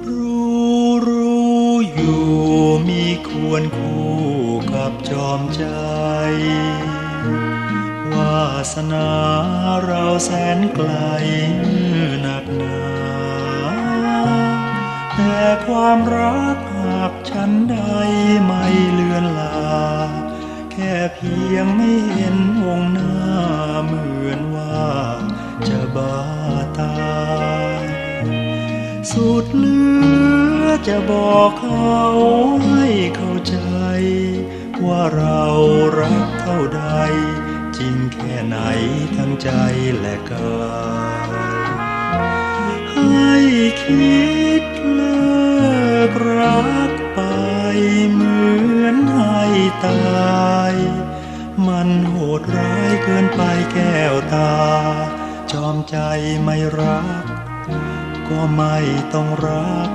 รู้รู้อยู่มีควรคู่กับจอมใจวาสนาเราแสนไกลหนักหนาแต่ความรักหากฉันใดไม่เลือนลา แค่เพียงไม่เห็นวงหน้าเหมือนว่าจะบาตาย สุดเหลือจะบอกเขาให้เข้าใจ ว่าเรารักเท่าใด จริงแค่ไหนทั้งใจและกายให้คิดเลิกรักไปเหมือนให้ตาย มันโหดร้ายเกินไปแก้วตา จอมใจไม่รัก ก็ไม่ต้องรัก